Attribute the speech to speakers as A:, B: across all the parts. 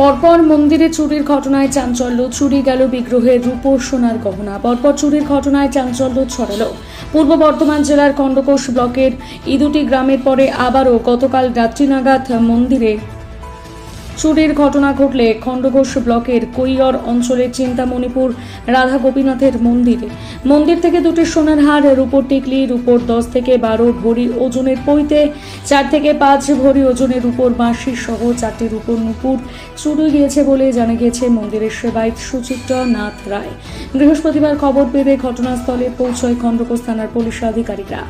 A: পরপর মন্দিরে চুরির ঘটনায় চাঞ্চল্য, চুরি গেল বিগ্রহের রূপ সোনার গহনা, পরপর চুরির ঘটনায় চাঞ্চল্য ছড়ালো। পূর্ব বর্ধমান জেলার খণ্ডকোষ ব্লকের ইদুটি গ্রামের পরে আবারও গতকাল রাত্রি নাগাদ মন্দিরে চুরির ঘটনা ঘটলে খণ্ডঘোষ ব্লকের কৈয়র অঞ্চলের চিন্তামণিপুর রাধা গোপীনাথের মন্দিরে। মন্দির থেকে দুটি সোনার হার, রূপোর টিকলি, রূপোর দশ থেকে বারো ভরি ওজনের পৈতে, চার থেকে পাঁচ ভরি ওজনের উপর বাঁশি সহ চারটি রূপোর নুপুর চুরি গিয়েছে বলে জানা গিয়েছে মন্দিরের সেবায়ত সুচিত্র নাথ রায়। বৃহস্পতিবার খবর পেয়ে ঘটনাস্থলে পৌঁছয় খণ্ডকোষ থানার পুলিশ আধিকারিকরা।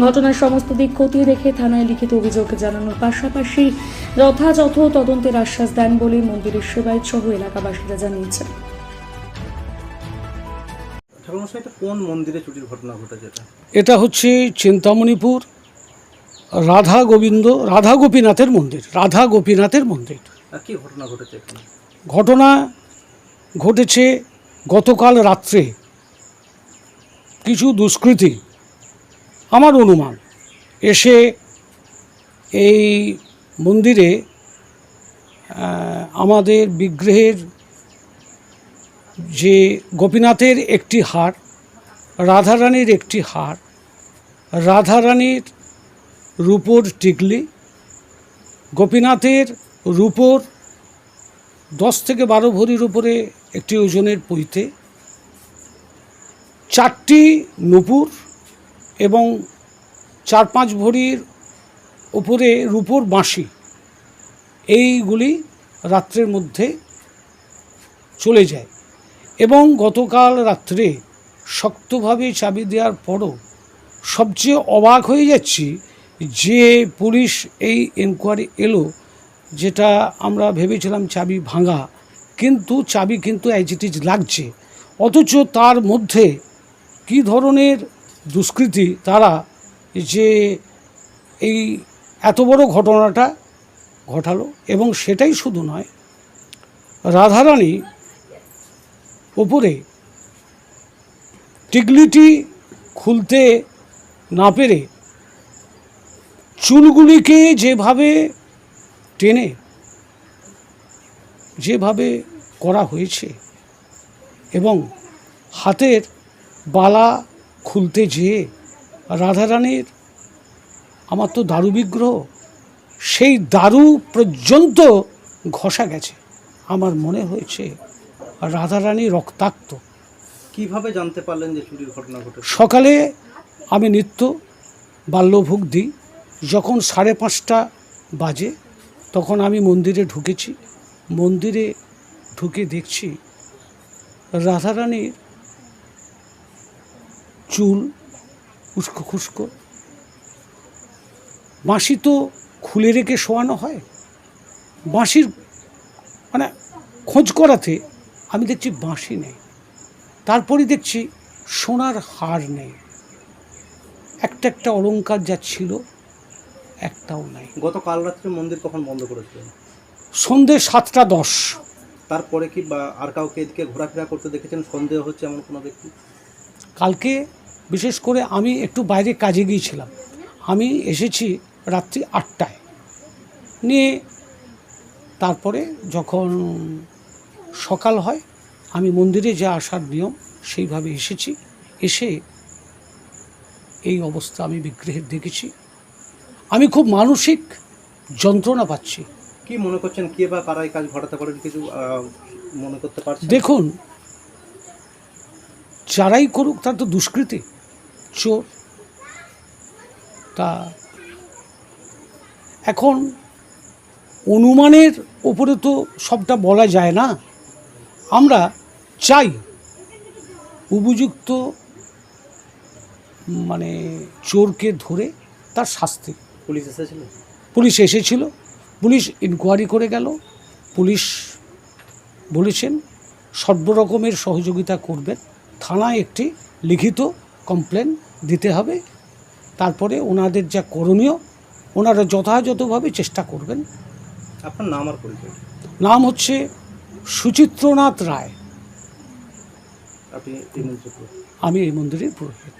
A: ঘটনার সমস্ত দিক খতিয়ে দেখে থানায় লিখিত অভিযোগ জানানোর পাশাপাশি যথাযথ তদন্তের আশ্বাস দেন বলে মন্দিরের সেবায়ত সহ এলাকাবাসীরা জানিয়েছেন।
B: ঠাকুরমশাই এটা কোন মন্দিরে চুরির ঘটনা ঘটেছে এটা?
C: এটা হচ্ছে চিন্তামণিপুর রাধা গোবিন্দ রাধা গোপীনাথের মন্দির রাধা গোপীনাথের মন্দির।
B: কি ঘটনা ঘটেছে
C: ঘটনা ঘটেছে গতকাল রাত্রে। কিছু দুষ্কৃতী আমার অনুমান এসে এই মন্দিরে আমাদের বিগ্রহের যে গোপীনাথের একটি হার, রাধারানীর একটি হার, রাধারানীর রূপোর টিকলি, গোপীনাথের রূপোর দশ থেকে বারো ভরির উপরে একটি ওজনের পইতে চারটি নুপুর এবং চার পাঁচ ভরির উপরে রূপোর বাঁশি। এইগুলি রাত্রের মধ্যে চলে যায়। এবং গতকাল রাত্রে শক্তভাবে চাবি দেওয়ার পরও সবচেয়ে অবাক হয়ে যাচ্ছি যে পুলিশ এই এনকোয়ারি এলো যেটা আমরা ভেবেছিলাম চাবি ভাঙা, কিন্তু চাবি কিন্তু অ্যাজ ইট ইজ লাগছে। অথচ তার মধ্যে কি ধরনের দুষ্কৃতি তারা যে এই এত বড় ঘটনাটা ঘটালো এবং সেটাই শুধু নয়, রাধারানী ওপরে টিকলিটি খুলতে না পেরে চুলগুলিকে যেভাবে টেনে, যেভাবে করা হয়েছে এবং হাতের বালা খুলতে যেয়ে রাধারানীর আমার তো দারু বিগ্রহ সেই দারু পর্যন্ত ঘষা গেছে। আমার মনে হয়েছে রাধারানী রক্তাক্ত।
B: কীভাবে জানতে পারলেন যে চুরির ঘটনা ঘটেছে?
C: সকালে আমি নিত্য বাল্যভোগ দিই যখন সাড়ে পাঁচটা বাজে তখন আমি মন্দিরে ঢুকেছি। মন্দিরে ঢুকে দেখছি রাধারানীর চুল উস্কো খুস্কো। বাঁশি তো খুলে রেখে শোয়ানো হয়? বাঁশির মানে খোঁজ করাতে আমি দেখছি বাঁশি নেই। তারপরে দেখছি সোনার হার নেই। একটা একটা অলংকার যা ছিল একটাও নাই।
B: গতকাল রাত্রে মন্দির কখন বন্ধ করেছিলেন
C: সন্ধে সাতটা দশ।
B: তারপরে কি বা আর কাউকে এদিকে ঘোরাফেরা করতে দেখেছেন? সন্দেহ হচ্ছে এমন কোনো ব্যক্তি?
C: কালকে বিশেষ করে আমি একটু বাইরে কাজে গিয়েছিলাম। আমি এসেছি রাত্রি আটটায়। নিয়ে তারপরে যখন সকাল হয় আমি মন্দিরে যা আসার নিয়ম সেইভাবে এসেছি। এসে এই অবস্থা আমি বিগ্রহের দেখেছি। আমি খুব মানসিক যন্ত্রণা পাচ্ছি।
B: কি মনে করছেন কে বা কারা কাজ ঘটাতে পারেন? কিছু মনে করতে পারছেন?
C: দেখুন যারাই করুক তার তো দুষ্কৃতি চোর। তা এখন অনুমানের ওপরে তো সবটা বলা যায় না। আমরা চাই উপযুক্ত মানে চোরকে ধরে তার শাস্তি।
B: পুলিশ এসেছিল?
C: পুলিশ এসেছিল পুলিশ ইনকোয়ারি করে গেল পুলিশ বলেছেন সর্ব রকমের সহযোগিতা করবেন। থানায় একটি লিখিত কমপ্লেন দিতে হবে তারপরে ওনাদের যা করণীয় ওনারা যথাযথভাবে চেষ্টা করবেন।
B: আপনার নাম আর পরিচয়?
C: নাম হচ্ছে সুচিত্রনাথ রায়। আমি এই মন্দিরের পুরোহিত